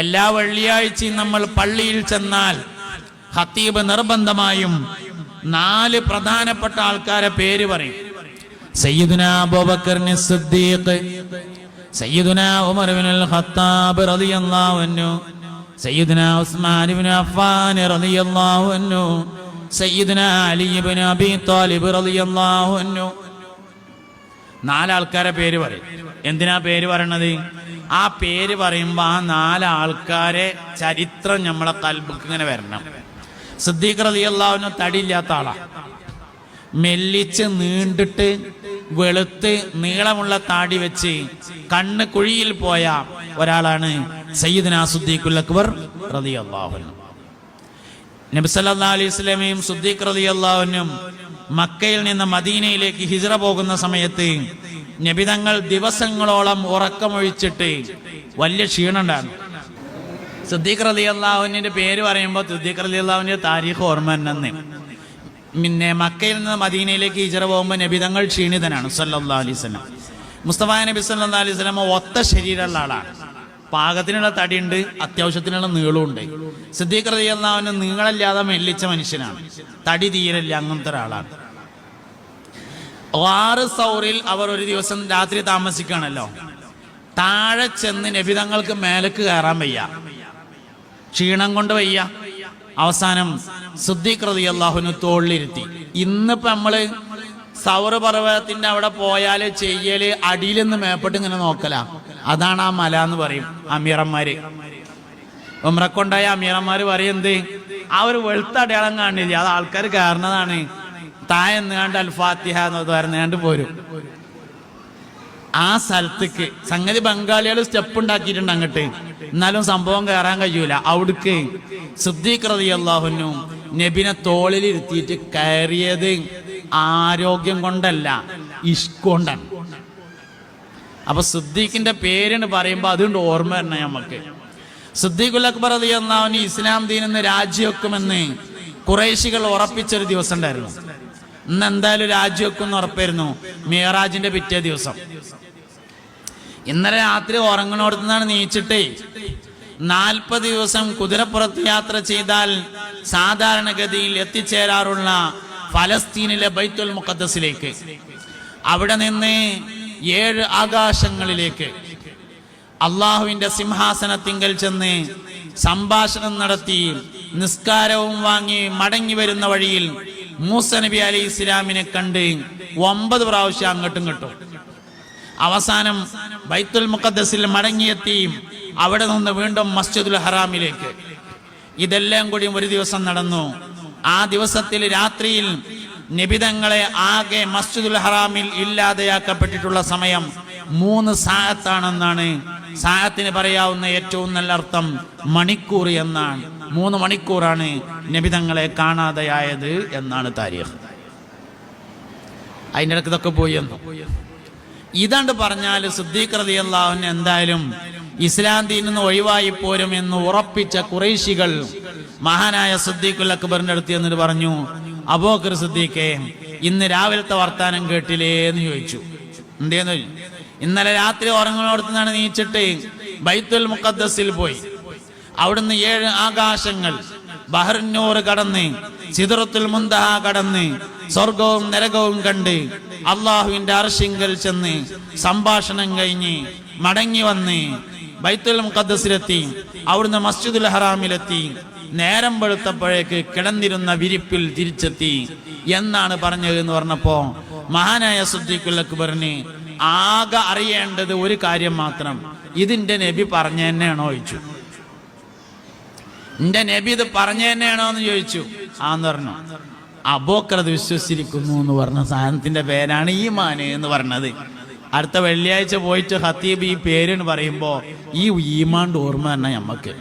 എല്ലാ വെള്ളിയാഴ്ചയും നമ്മൾ പള്ളിയിൽ ചെന്നാൽ ഹത്തീബ് നിർബന്ധമായും നാല് പ്രധാനപ്പെട്ട ആൾക്കാരെ പേര് പറയും. സയ്യിദുന അബൂബക്കറിന് സിദ്ദീഖ് സയ്യിദുന ഉമർ ബിൻ അൽ ഖത്താബ് റളിയല്ലാഹു അൻഹു സയ്യിദുന ഉസ്മാൻ ഇബ്നു അഫ്ഫാൻ റളിയല്ലാഹു അൻഹു സയ്യിദുന അലി ഇബ്നു അബീ ത്വാലിബ് റളിയല്ലാഹു അൻഹു നാലാൾക്കാരെ പേര് പറയും. എന്തിനാ പേര് പറയണത്? ആ പേര് പറയുമ്പോൾ ആ നാലാൾക്കാരെ ചരിത്രം നമ്മളെ കൽബുക്ക് ഇങ്ങനെ വരണം. സിദ്ദീഖ് റളിയല്ലാഹുവിന് തടിയില്ലാത്ത ആളാ. മെല്ലിച്ച് നീണ്ടിട്ട് വെളുത്ത് നീളമുള്ള താടി വെച്ച് കണ്ണ് കുഴിയിൽ പോയ ഒരാളാണ് സയ്യിദ്ന സുദ്ദീഖുൽ അക്ബർ റളിയല്ലാഹു അൻഹു. നബി സല്ലല്ലാഹു അലൈഹി സ്വലമയും സുദ്ദീഖ് റളിയല്ലാഹുവിനും മക്കയിൽ നിന്ന് മദീനയിലേക്ക് ഹിജറ പോകുന്ന സമയത്ത് നബി തങ്ങൾ ദിവസങ്ങളോളം ഉറക്കമൊഴിച്ചിട്ട് വലിയ ക്ഷീണമുണ്ടായിരുന്നു സിദ്ദീഖ് റളിയല്ലാഹുവിന്റെ പേര് പറയുമ്പോൾ സിദ്ദീഖ് റളിയല്ലാഹുവിന്റെ താരീഖ് ഓർമ്മ തന്നെ പിന്നെ മക്കയിൽ നിന്ന് മദീനയിലേക്ക് ഹിജറ പോകുമ്പോൾ നബിതങ്ങൾ ക്ഷീണിതനാണ് സല്ലാ അലൈഹി വസല്ലം. മുസ്തഫ നബി സല്ലാ അലൈഹി വസല്ലം ഒത്ത ശരീരമുള്ള ആളാണ്. പാകത്തിനുള്ള തടിയുണ്ട് അത്യാവശ്യത്തിനുള്ള നീളമുണ്ട് സിദ്ദീഖ് റളിയല്ലാഹുവിന് നീളമില്ലാതെ മെല്ലിച്ച മനുഷ്യനാണ്. തടി തീരല്ല അങ്ങനത്തെ ഒരാളാണ്. ആറ് സൗറിൽ അവർ ഒരു ദിവസം രാത്രി താമസിക്കുകയാണല്ലോ. താഴെ ചെന്ന് നബിതങ്ങൾക്ക് മേലക്ക് കയറാൻ വയ്യ. ക്ഷീണം കൊണ്ട് വയ്യ. അവസാനം സുദ്ദീഖ് റതി അള്ളാഹുന് തോളിലിരുത്തി. ഇന്നിപ്പോ നമ്മൾ സൗര പർവതത്തിന്റെ അവിടെ പോയാൽ ചെയ്യൽ അടിയിൽ നിന്ന് മേപ്പെട്ട് ഇങ്ങനെ നോക്കല. അതാണ് ആ മല എന്ന് പറയും അമീറന്മാര്. ഉമ്രക്കൊണ്ടായ അമീറന്മാര് പറയും എന്ത്? ആ ഒരു വെളുത്ത അടയാളം കാണില്ല? അത് ആൾക്കാർ കയറുന്നതാണ്. താഴെ കണ്ട് അൽഫാത്തിഹ എന്ന് പറഞ്ഞാണ്ട് പോരും. ആ സ്ഥലത്തേക്ക് സംഗതി ബംഗാളികൾ സ്റ്റെപ്പ് ഉണ്ടാക്കിയിട്ടുണ്ട് അങ്ങോട്ട്. എന്നാലും സംഭവം കയറാൻ കഴിയൂല. അവിടേക്ക് സിദ്ദീഖ് റതി നബിനെ തോളിൽ ഇരുത്തിയിട്ട് കയറിയത് ആരോഗ്യം കൊണ്ടല്ല ഇഷ്കൊണ്ടാണ് അപ്പൊ സിദ്ദീഖിന്റെ പേരെന്ന് പറയുമ്പോൾ അതുകൊണ്ട് ഓർമ്മ തന്നെ നമുക്ക് സിദ്ദീഖുൽ അക്ബർ അതി അള്ളാഹുന് ഇസ്ലാം ദീനെന്ന് രാജിവെക്കുമെന്ന് കുറേശികൾ ഉറപ്പിച്ചൊരു ദിവസം ഉണ്ടായിരുന്നു. ഇന്ന് എന്തായാലും രാജിവെക്കും എന്ന് ഉറപ്പായിരുന്നു. മിയറാജിന്റെ പിറ്റേ ദിവസം. ഇന്നലെ രാത്രി ഉറങ്ങണോടത്ത് നിന്നാണ് നീച്ചിട്ടേ നാൽപ്പത് ദിവസം കുതിരപ്പുറത്ത് യാത്ര ചെയ്താൽ സാധാരണഗതിയിൽ എത്തിച്ചേരാറുള്ള ഫലസ്തീനിലെ ബൈത്തുൽ മുഖദ്സിലേക്ക് അവിടെ നിന്ന് ഏഴ് ആകാശങ്ങളിലേക്ക്. അള്ളാഹുവിന്റെ സിംഹാസനത്തിങ്കൽ ചെന്ന് സംഭാഷണം നടത്തി നിസ്കാരവും വാങ്ങി മടങ്ങി വരുന്ന വഴിയിൽ മൂസ നബി അലി ഇസ്ലാമിനെ കണ്ട് ഒമ്പത് പ്രാവശ്യം അങ്ങോട്ടും കിട്ടും അവസാനം ബൈത്തുൽ മുഖദ്സിൽ മടങ്ങിയെത്തി അവിടെ നിന്ന് വീണ്ടും മസ്ജിദുൽ ഹറാമിലേക്ക്. ഇതെല്ലാം കൂടി ഒരു ദിവസം നടന്നു. ആ ദിവസത്തിൽ രാത്രിയിൽ നിബിതങ്ങളെ ആകെ മസ്ജിദുൽ ഹറാമിൽ ഇല്ലാതെയാക്കപ്പെട്ടിട്ടുള്ള സമയം മൂന്ന് സാഹത്താണെന്നാണ് സാഹത്തിന് പറയാവുന്ന ഏറ്റവും നല്ല അർത്ഥം മണിക്കൂർ എന്നാണ്. മൂന്ന് മണിക്കൂറാണ് നബിതങ്ങളെ കാണാതെയായത് എന്നാണ് താരീഖ്. അതിന്റെ ഇടയ്ക്ക് ഇതൊക്കെ പോയി എന്ന് ഇതാണ്ട് പറഞ്ഞാൽ സിദ്ദീഖ് റതി അള്ളാഹുവിന് എന്തായാലും ഇസ്ലാം നിന്ന് ഒഴിവായി പോരും എന്ന് ഉറപ്പിച്ച കുറേശികൾ മഹാനായ സിദ്ദീഖുൽ അക്ബറിന്റെ അടുത്ത് എന്നിട്ട് പറഞ്ഞു അബോക്കർ സിദ്ദീഖെ ഇന്ന് രാവിലത്തെ വർത്താനം കേട്ടില്ലേ എന്ന് ചോദിച്ചു. എന്തേന്ന്. ഇന്നലെ രാത്രി ഉറങ്ങുന്നിടത്തുനിന്നാണ് നീച്ചിട്ട് ബൈത്തുൽ മുഖദ്സിൽ പോയി. അവിടുന്ന് ഏഴ് ആകാശങ്ങൾ ബഹറിനൂർ കടന്ന് ചിതറത്തുൽ മുന്തഹ കടന്ന് സ്വർഗവും നരകവും കണ്ട് അള്ളാഹുവിന്റെ അർശിങ്കൽ ചെന്ന് സംഭാഷണം കഴിഞ്ഞ് മടങ്ങി വന്ന് ബൈത്തുൽ മുഖദ്സിലെത്തി അവിടുന്ന് മസ്ജിദുൽ ഹറാമിലെത്തി. നേരം വെളുത്തപ്പോഴേക്ക് കിടന്നിരുന്ന വിരിപ്പിൽ തിരിച്ചെത്തി. എന്നാണ് പറഞ്ഞത് എന്ന് പറഞ്ഞപ്പോ മഹാനായ സുദ്ദീഖുൽ അക്ബറിന് ആകെ അറിയേണ്ടത് ഒരു കാര്യം മാത്രം. ഇതിന്റെ നബി പറഞ്ഞു തന്നെയാണോ ചോദിച്ചു. എന്റെ നബി ഇത് പറഞ്ഞു തന്നെയാണോ എന്ന് ചോദിച്ചു. ആന്ന് പറഞ്ഞു. അബോക്രത് വിശ്വസിച്ചിരിക്കുന്നു എന്ന് പറഞ്ഞ സാധനത്തിന്റെ പേരാണ് ഈ മാന് എന്ന് പറഞ്ഞത്. അടുത്ത വെള്ളിയാഴ്ച പോയിട്ട് ഹത്തീബ് ഈ പേരെന്ന് പറയുമ്പോൾ ഈ ഈമാന്റെ ഓർമ്മ തന്നെ നമ്മക്ക്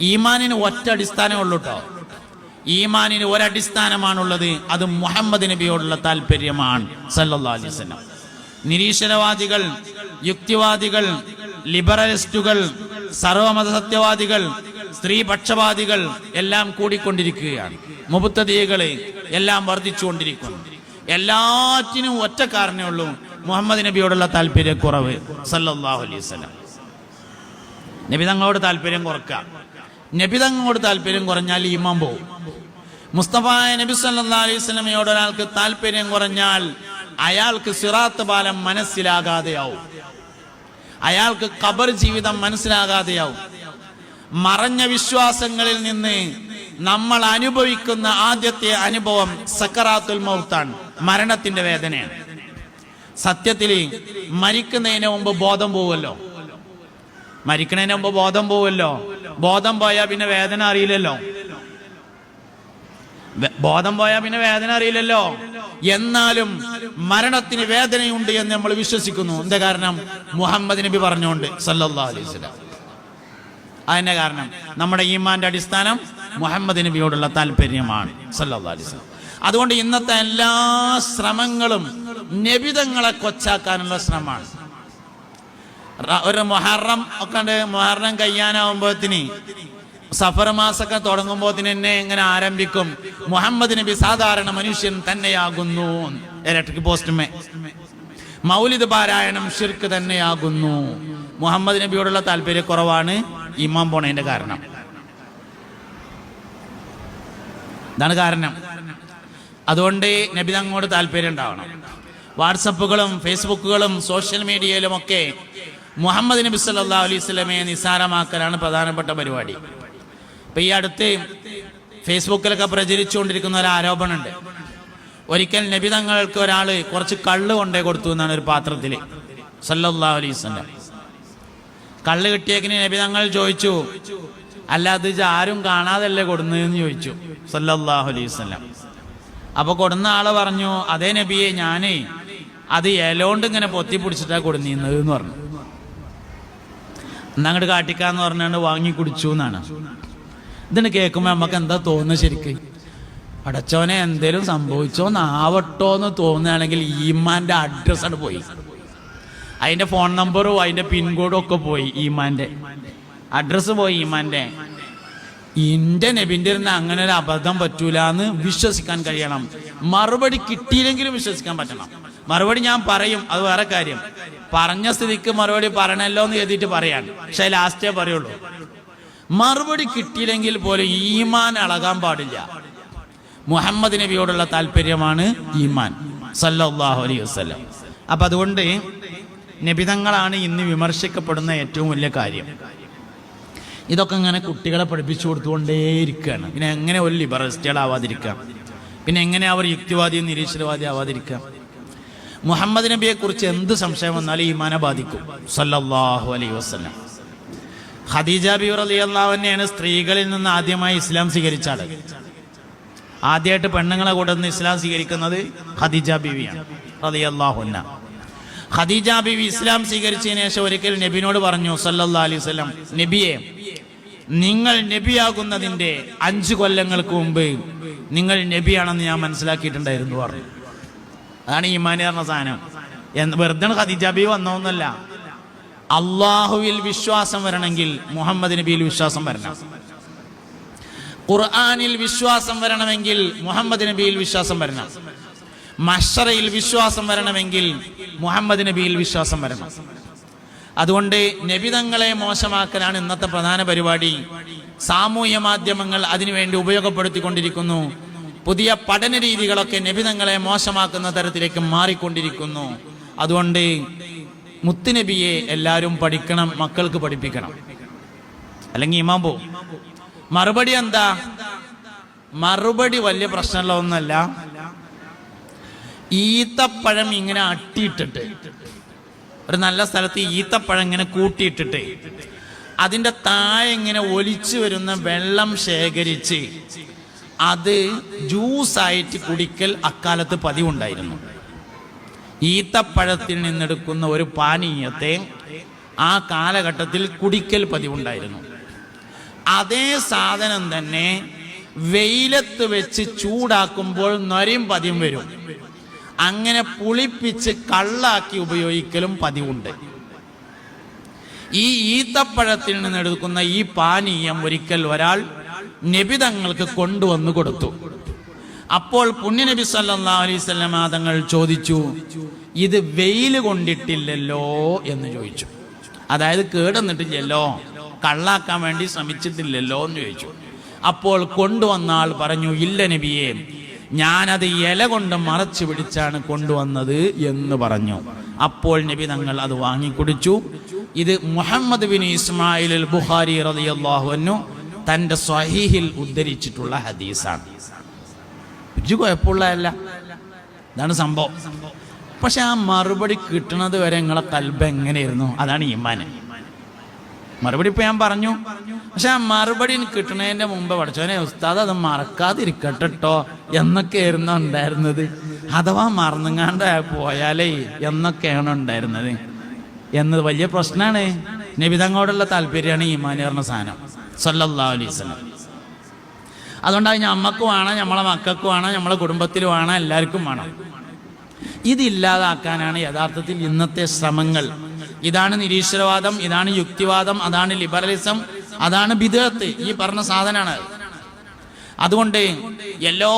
ഈമാനിന് ഒറ്റ അടിസ്ഥാനമേ ഉള്ളൂ കേട്ടോ ഈമാനിന് ഒരടിസ്ഥാനമാണുള്ളത്. അത് മുഹമ്മദ് നബിയോടുള്ള താല്പര്യമാണ്. സല്ലല്ലാഹു അലൈഹി വസല്ലം. നിരീശ്വരവാദികൾ യുക്തിവാദികൾ ലിബറലിസ്റ്റുകൾ സർവമത സത്യവാദികൾ സ്ത്രീപക്ഷവാദികൾ എല്ലാം കൂടിക്കൊണ്ടിരിക്കുകയാണ്. മുബുത്തതീകളെ എല്ലാം വർദ്ധിച്ചുകൊണ്ടിരിക്കുന്നു. എല്ലാറ്റിനും ഒറ്റ കാരണമേ ഉള്ളൂ മുഹമ്മദ് നബിയോടുള്ള താല്പര്യക്കുറവ് അലൈഹി വസല്ലം. നബി തങ്ങളോട് താല്പര്യം കുറക്കുക. നബി തങ്ങളോട് താല്പര്യം കുറഞ്ഞാൽ ഈമാൻ പോവും. മുസ്തഫ നബി സല്ലാ അലൈഹി സ്വലമയോട് ഒരാൾക്ക് താല്പര്യം കുറഞ്ഞാൽ അയാൾക്ക് സിറാത്ത് പാലം മനസ്സിലാകാതെയാവും. അയാൾക്ക് കബർ ജീവിതം മനസ്സിലാകാതെയാവും. മറഞ്ഞ വിശ്വാസങ്ങളിൽ നിന്ന് നമ്മൾ അനുഭവിക്കുന്ന ആദ്യത്തെ അനുഭവം സക്കറാത്തുൽ മൗത്താണ് മരണത്തിന്റെ വേദനയാണ്. സത്യത്തിൽ മരിക്കുന്നതിന് മുമ്പ് ബോധം പോവുമല്ലോ? മരിക്കുന്നതിന് മുമ്പ് ബോധം പോവുമല്ലോ? ബോധം പോയാൽ പിന്നെ വേദന അറിയില്ലല്ലോ? ബോധം പോയാൽ പിന്നെ വേദന അറിയില്ലല്ലോ? എന്നാലും മരണത്തിന് വേദനയുണ്ട് എന്ന് നമ്മൾ വിശ്വസിക്കുന്നു. എന്താ കാരണം? മുഹമ്മദ് നബി പറഞ്ഞുകൊണ്ട് സല്ലല്ലാ അലൈഹി അതിന്റെ കാരണം? നമ്മുടെ ഈമാന്റെ അടിസ്ഥാനം മുഹമ്മദ് നബിയോടുള്ള താല്പര്യമാണ്. സല്ലല്ലാ അലൈഹി അതുകൊണ്ട് ഇന്നത്തെ എല്ലാ ശ്രമങ്ങളും നബിതങ്ങളെ കൊച്ചാക്കാനുള്ള ശ്രമമാണ്. ഒരു മൊഹറം ഒക്കെ മൊഹറം കഴിയാനാവുമ്പോഴത്തിന് സഫർ മാസൊക്കെ തുടങ്ങുമ്പോൾ തന്നെ ഇങ്ങനെ ആരംഭിക്കും? മുഹമ്മദ് നബി സാധാരണ മനുഷ്യൻ തന്നെയാകുന്നു. ഇലക്ട്രിക് പോസ്റ്റുമേ മൗലിദ് പാരായണം ഷിർക്ക് തന്നെയാകുന്നു. മുഹമ്മദ് നബിയോടുള്ള താല്പര്യക്കുറവാണ് ഇമാം പോണതിന്റെ കാരണം. ഇതാണ് കാരണം. അതുകൊണ്ട് നബി തങ്ങോട് താല്പര്യം ഉണ്ടാവണം. വാട്സപ്പുകളും ഫേസ്ബുക്കുകളും സോഷ്യൽ മീഡിയയിലും ഒക്കെ മുഹമ്മദ് നബി സല്ലാ അലൈഹി സ്വലമയെ നിസ്സാരമാക്കലാണ് പ്രധാനപ്പെട്ട പരിപാടി. ഇപ്പൊ ഈ അടുത്ത് ഫേസ്ബുക്കിലൊക്കെ പ്രചരിച്ചുകൊണ്ടിരിക്കുന്ന ഒരു ആരോപണമുണ്ട്. ഒരിക്കൽ നബി തങ്ങൾക്ക് ഒരാൾ കുറച്ച് കള്ള് കൊണ്ടേ കൊടുത്തു എന്നാണ് ഒരു പാത്രത്തിൽ സല്ലാ അലൈഹി സ്വലം കള്ള് കിട്ടിയേക്കിന് നബി തങ്ങൾ ചോദിച്ചു അല്ല അത് ആരും കാണാതല്ലേ കൊടുന്നതെന്ന് ചോദിച്ചു. സല്ലല്ലാഹു അലൈഹി വസല്ലം. അപ്പൊ കൊടുന്ന ആൾ പറഞ്ഞു അതേ നബിയെ ഞാനേ അത് ഇലോണ്ട് ഇങ്ങനെ പൊത്തി പിടിച്ചിട്ടാ കൊടുന്നിരുന്നത് എന്ന് പറഞ്ഞു. എന്നങ്ങോട്ട് കാട്ടിക്കാന്ന് പറഞ്ഞാണ്ട് വാങ്ങി കുടിച്ചു എന്നാണ്. ഇതിന് കേൾക്കുമ്പോൾ നമുക്ക് എന്താ തോന്നുന്നത് ശരിക്ക്? അടച്ചോനെ എന്തേലും സംഭവിച്ചോ നാവട്ടോ എന്ന് തോന്നുകയാണെങ്കിൽ ഈമാന്റെ അഡ്രസ് ആണ് പോയി. അതിന്റെ ഫോൺ നമ്പറും അതിന്റെ പിൻകോഡും ഒക്കെ പോയി ഈമാന്റെ. അഡ്രസ്സ് പോയി ഈമാന്റെ. ഇന്റെ നബിന്റെ ഇരുന്ന് അങ്ങനെ ഒരു അബദ്ധം പറ്റൂല എന്ന് വിശ്വസിക്കാൻ കഴിയണം. മറുപടി കിട്ടിയില്ലെങ്കിലും വിശ്വസിക്കാൻ പറ്റണം. മറുപടി ഞാൻ പറയും അത് വേറെ കാര്യം. പറഞ്ഞ സ്ഥിതിക്ക് മറുപടി പറയണല്ലോ എന്ന് എഴുതിയിട്ട് പറയാൻ. പക്ഷെ ലാസ്റ്റേ പറയുള്ളൂ. മറുപടി കിട്ടിയില്ലെങ്കിൽ പോലും ഈമാൻ അളകാൻ പാടില്ല. മുഹമ്മദ് നബിയോടുള്ള താല്പര്യമാണ് ഈമാൻ. സല്ലാഹു അലൈഹി വസ്ലം അപ്പൊ അതുകൊണ്ട് നബിതങ്ങളാണ് ഇന്ന് വിമർശിക്കപ്പെടുന്ന ഏറ്റവും വലിയ കാര്യം. ഇതൊക്കെ ഇങ്ങനെ കുട്ടികളെ പഠിപ്പിച്ചു കൊടുത്തുകൊണ്ടേയിരിക്കുകയാണ്. പിന്നെ എങ്ങനെ ഒരു ലിബറലിസ്റ്റുകളാവാതിരിക്കാം പിന്നെ എങ്ങനെ അവർ യുക്തിവാദിയും നിരീശ്വരവാദി ആവാതിരിക്കാം മുഹമ്മദ് നബിയെ കുറിച്ച് എന്ത് സംശയം വന്നാലും ഈമാനെ ബാധിക്കും. സല്ലാഹു അലൈഹി വസല്ലം. ഖദീജ ബി റളിയല്ലാഹു അള്ളാഹുവിനെയാണ് സ്ത്രീകളിൽ നിന്ന് ആദ്യമായി ഇസ്ലാം സ്വീകരിച്ച ആദ്യമായിട്ട് പെണ്ണുങ്ങളെ കൂടെ നിന്ന് ഇസ്ലാം സ്വീകരിക്കുന്നത് ഖദീജ ബിവിയാണ് റളിയല്ലാഹു അൻഹ. ഖദീജ ബിവി ഇസ്ലാം സ്വീകരിച്ചതിന് ശേഷം ഒരിക്കൽ നബിനോട് പറഞ്ഞു സല്ലാ അലൈഹി വസല്ലം നബിയെ നിങ്ങൾ നബിയാകുന്നതിന്റെ അഞ്ച് കൊല്ലങ്ങൾക്ക് മുമ്പ് നിങ്ങൾ നബിയാണെന്ന് ഞാൻ മനസ്സിലാക്കിയിട്ടുണ്ടായിരുന്നു പറഞ്ഞു. അതാണ് ഈമാനി പറഞ്ഞ സാധനം. വെറുതെ ഖദീജ ബി വന്നോന്നല്ല അള്ളാഹുവിൽ വിശ്വാസം വരണമെങ്കിൽ മുഹമ്മദ് നബിയിൽ വിശ്വാസം വരണം. ഖുർആാനിൽ വിശ്വാസം വരണമെങ്കിൽ മുഹമ്മദ് നബിയിൽ വിശ്വാസം വരണം. മഷറയിൽ വിശ്വാസം വരണമെങ്കിൽ മുഹമ്മദ് നബിയിൽ വിശ്വാസം വരണം. അതുകൊണ്ട് നബിതങ്ങളെ മോശമാക്കലാണ് ഇന്നത്തെ പ്രധാന പരിപാടി. സാമൂഹ്യ മാധ്യമങ്ങൾ അതിനുവേണ്ടി ഉപയോഗപ്പെടുത്തിക്കൊണ്ടിരിക്കുന്നു. പുതിയ പഠന രീതികളൊക്കെ നബിതങ്ങളെ മോശമാക്കുന്ന തരത്തിലേക്ക് മാറിക്കൊണ്ടിരിക്കുന്നു. അതുകൊണ്ട് മുത്തുനബിയെ എല്ലാവരും പഠിക്കണം മക്കൾക്ക് പഠിപ്പിക്കണം. അല്ലെങ്കിൽ ഇമാം പോവും. മറുപടി എന്താ? മറുപടി വലിയ പ്രശ്നമുള്ള ഒന്നല്ല. ഈത്തപ്പഴം ഇങ്ങനെ അട്ടിയിട്ടിട്ട് ഒരു നല്ല സ്ഥലത്ത് ഈത്തപ്പഴം ഇങ്ങനെ കൂട്ടിയിട്ടിട്ട് അതിന്റെ താഴെ ഇങ്ങനെ ഒലിച്ചു വരുന്ന വെള്ളം ശേഖരിച്ച് അത് ജ്യൂസായിട്ട് കുടിക്കൽ അക്കാലത്ത് പതിവുണ്ടായിരുന്നു. ഈത്തപ്പഴത്തിൽ നിന്നെടുക്കുന്ന ഒരു പാനീയത്തെ ആ കാലഘട്ടത്തിൽ കുടിക്കൽ പതിവുണ്ടായിരുന്നു. അതേ സാധനം തന്നെ വെയിലത്ത് വെച്ച് ചൂടാക്കുമ്പോൾ നൊരയും പതിയും വരും. അങ്ങനെ പുളിപ്പിച്ച് കള്ളാക്കി ഉപയോഗിക്കലും പതിവുണ്ട്. ഈ ഈത്തപ്പഴത്തിൽ നിന്നെടുക്കുന്ന ഈ പാനീയം ഒരിക്കൽ ഒരാൾ നിബിതങ്ങൾക്ക് കൊണ്ടുവന്നു കൊടുത്തു. അപ്പോൾ പുണ്യനബി സല്ലാ അലൈവല്ല തങ്ങൾ ചോദിച്ചു ഇത് വെയിൽ കൊണ്ടിട്ടില്ലല്ലോ? എന്ന് ചോദിച്ചു. അതായത് കേടന്നിട്ടില്ലല്ലോ കള്ളാക്കാൻ വേണ്ടി ശ്രമിച്ചിട്ടില്ലല്ലോ എന്ന് ചോദിച്ചു. അപ്പോൾ കൊണ്ടുവന്ന ആൾ പറഞ്ഞു ഇല്ല നബിയെ ഞാനത് ഇല കൊണ്ട് മറച്ചു പിടിച്ചാണ് കൊണ്ടുവന്നത് എന്ന് പറഞ്ഞു. അപ്പോൾ നബി തങ്ങൾ അത് വാങ്ങിക്കുടിച്ചു ഇത് മുഹമ്മദ് ബിൻ ഇസ്മായിൽ ബുഖാരി അൻഹു തന്റെ സ്വഹീഹിൽ ഉദ്ധരിച്ചിട്ടുള്ള ഹദീസാണ്. ഇജ്ജ് കുഴപ്പമുള്ളതല്ല. ഇതാണ് സംഭവം. പക്ഷെ ആ മറുപടി കിട്ടണത് വരെ നിങ്ങളെ കൽബ് എങ്ങനെയായിരുന്നു? അതാണ് ഈമാന് മറുപടി ഇപ്പൊ ഞാൻ പറഞ്ഞു. പക്ഷെ ആ മറുപടി കിട്ടുന്നതിന്റെ മുമ്പ് പഠിച്ചവനെ ഉസ്താദ് അത് മറക്കാതിരിക്കട്ടെ കേട്ടോ എന്നൊക്കെയായിരുന്നു ഉണ്ടായിരുന്നത്. അഥവാ മറന്നുങ്ങാണ്ട് പോയാലേ എന്നൊക്കെയാണ് ഉണ്ടായിരുന്നത്. എന്നത് വലിയ പ്രശ്നമാണ് നബിതങ്ങോടുള്ള താല്പര്യമാണ് ഈമാൻ പറഞ്ഞ സാധനം. സല്ലല്ലാഹു അലൈഹി വസല്ലം. അതുകൊണ്ടാണ് ഞമ്മക്ക് വേണം നമ്മളെ മക്കൾക്ക് വേണം നമ്മളെ കുടുംബത്തിൽ വേണം എല്ലാവർക്കും വേണം. ഇതില്ലാതാക്കാനാണ് യഥാർത്ഥത്തിൽ ഇന്നത്തെ ശ്രമങ്ങൾ. ഇതാണ് നിരീശ്വരവാദം ഇതാണ് യുക്തിവാദം അതാണ് ലിബറലിസം അതാണ് ബിദത്ത്. ഈ പറഞ്ഞ സാധനമാണ് അതുകൊണ്ട് എല്ലാ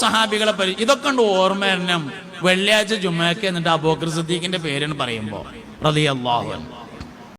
സഹാബികളെ പരി ഇതൊക്കെ ഉണ്ട് ഓർമ്മ വരണം. വെള്ളിയാഴ്ച ജുമ്മയ്ക്ക് എന്നിട്ട് അബോക്കർ സിദ്ദീഖിന്റെ പേരാണ് പറയുമ്പോൾ അൻഹു.